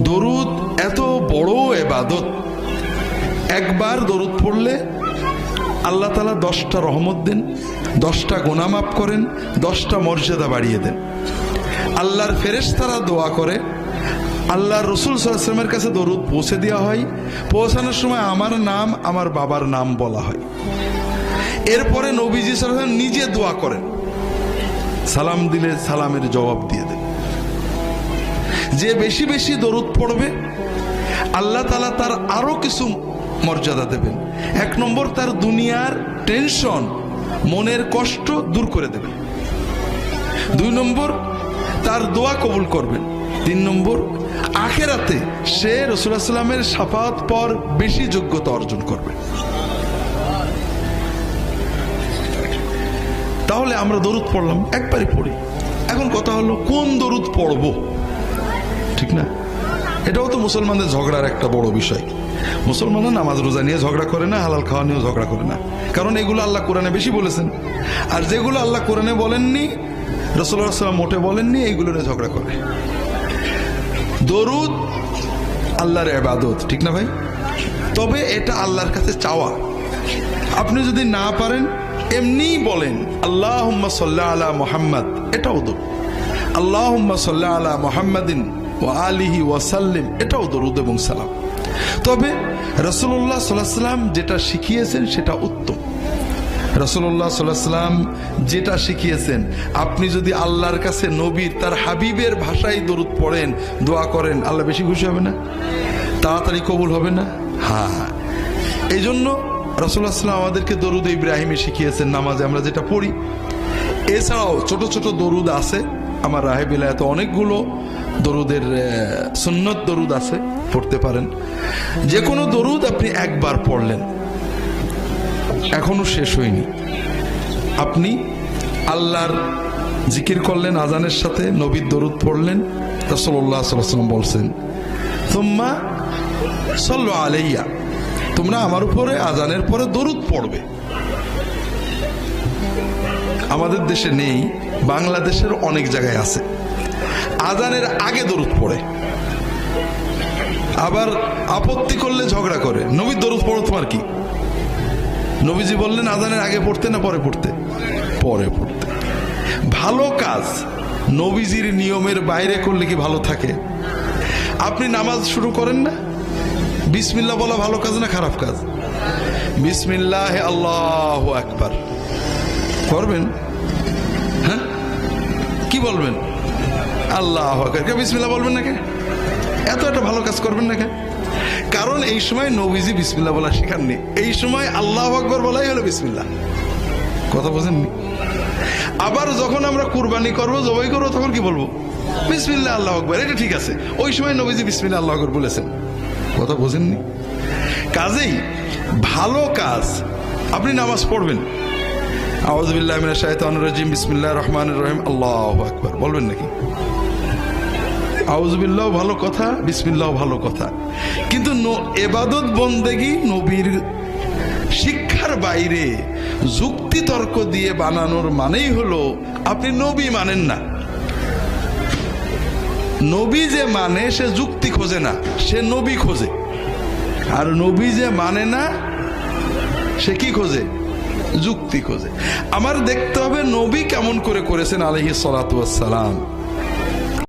দরুদ এত বড় এবাদত। একবার দরুদ পড়লে আল্লাহ তালা দশটা রহমত দেন, দশটা গোনা মাফ করেন, দশটা মর্যাদা বাড়িয়ে দেন। আল্লাহর ফেরেশ তারা দোয়া করে, আল্লাহর রসুল সাল্লামের কাছে দরুদ পৌঁছে দেওয়া হয়। পৌঁছানোর সময় আমার নাম, আমার বাবার নাম বলা হয়। এরপরে নবীজি সাল্লাম নিজে দোয়া করেন। সালাম দিলে সালামের জবাব দিয়ে। যে বেশি বেশি দরুদ পড়বে, আল্লাহ তালা তার আরও কিছু মর্যাদা দেবেন। এক নম্বর, তার দুনিয়ার টেনশন মনের কষ্ট দূর করে দেবেন। দুই নম্বর, তার দোয়া কবুল করবেন। তিন নম্বর, আখেরাতে সে রসুল্লাহ সাল্লামের সাফাত পর বেশি যোগ্যতা অর্জন করবে। তাহলে আমরা দরুদ পড়লাম, একবারই পড়ি। এখন কথা হলো, কোন দরুদ পড়ব? ঠিক না? এটাও তো মুসলমানদের ঝগড়ার একটা বড় বিষয়। মুসলমানরা নামাজ রোজা নিয়ে ঝগড়া করে না, হালাল খাওয়া নিয়েও ঝগড়া করে না। কারণ এগুলো আল্লাহ কোরআনে বেশি বলেছেন। আর যেগুলো আল্লাহ কোরআনে বলেননি রসুল্লাহ মোটে বলেননি, এইগুলো নিয়ে ঝগড়া করে। দরুদ আল্লাহর এবাদত ঠিক না ভাই? তবে এটা আল্লাহর কাছে চাওয়া। আপনি যদি না পারেন এমনি বলেন আল্লাহ সাল্লাহ আলা মোহাম্মদ। এটাও দরুদ। আল্লাহ সাল্লাহ আলা মোহাম্মদিন। ও আলিহি ওয়াসাল্লিম এটাও দরুদ এবং সালাম। তবে রসুল্লাহ সাল্লাহ সাল্লাম যেটা শিখিয়েছেন সেটা উত্তম। রসুল্লাহ সাল্লাহ সাল্লাম যেটা শিখিয়েছেন, আপনি যদি আল্লাহর কাছে নবীর, তার হাবিবের ভাষায় দরুদ পড়েন, দোয়া করেন, আল্লাহ বেশি খুশি হবে না? তাড়াতাড়ি কবুল হবে না? হ্যাঁ। এই জন্য রসুল্লাহ সাল্লাম আমাদেরকে দরুদ ইব্রাহিমে শিখিয়েছেন, নামাজে আমরা যেটা পড়ি। এছাড়াও ছোট ছোট দরুদ আছে। আমার রাহে বিলায়তে অনেকগুলো দরুদের সুন্নত দরুদ আছে, পড়তে পারেন। যে কোনো দরুদ আপনি একবার পড়লেন। এখনও শেষ হয়নি। আপনি আল্লাহর জিকির করলেন, আজানের সাথে নবীর দরুদ পড়লেন রসল্লাহ সাল্লাম বলছেন তোম্মা সল্ল আলাইয়া তোমরা আমার উপরে, আজানের পরে দরুদ পড়বে। আমাদের দেশে নেই, বাংলাদেশের অনেক জায়গায় আছে। আজানের আগে দরুদ পড়ে। আবার আপত্তি করলে ঝগড়া করে। নবীর দরুদ পড়ো তোমার কি? নবীজি বললেন, আজানের আগে পড়তে না পরে পড়তে? পরে পড়তে। ভালো কাজ নবীজির নিয়মের বাইরে করলে কি ভালো থাকে? আপনি নামাজ শুরু করেন না? বিসমিল্লা বলা ভালো কাজ না খারাপ কাজ? বিসমিল্লাহ আল্লাহ একবার করবেন হ্যাঁ? কি বলবেন? আল্লাহ বিসমিল্লা বলবেন না কে এত একটা ভালো কাজ করবেন না কে কারণ এই সময় নবীজি বিসমিল্লা বলা শেখাননি। এই সময় আল্লাহ আকবর বলাই হলো বিসমিল্লা কথা বোঝেননি? আবার যখন আমরা কুরবানি করব, জবাই করব, তখন কি বলব? বিসমিল্লা আল্লাহ আকবর। এটা ঠিক আছে। ওই সময় নবীজি বিসমিল্লা আল্লাহ আকবর বলেছেন। কথা বোঝেননি? কাজেই ভালো কাজ, আপনি নামাজ পড়বেন। আউজবিল্লাহ রহিম। আল্লাহু নাকি? আউজবিল্লাহ ভালো কথা, বিসমিল্লাহ ভালো কথা। কিন্তু এবাদত নবীর শিক্ষার বাইরে যুক্তি তর্ক দিয়ে বানানোর মানেই হলো, আপনি নবী মানেন না। নবী যে মানে সে যুক্তি খোঁজে না, সে নবী খোঁজে। আর নবী যে মানে না, সে কি খোঁজে? যুক্তি খোঁজে। আমার দেখতে হবে নবী কেমন করে করেছেন আলহি সালাম।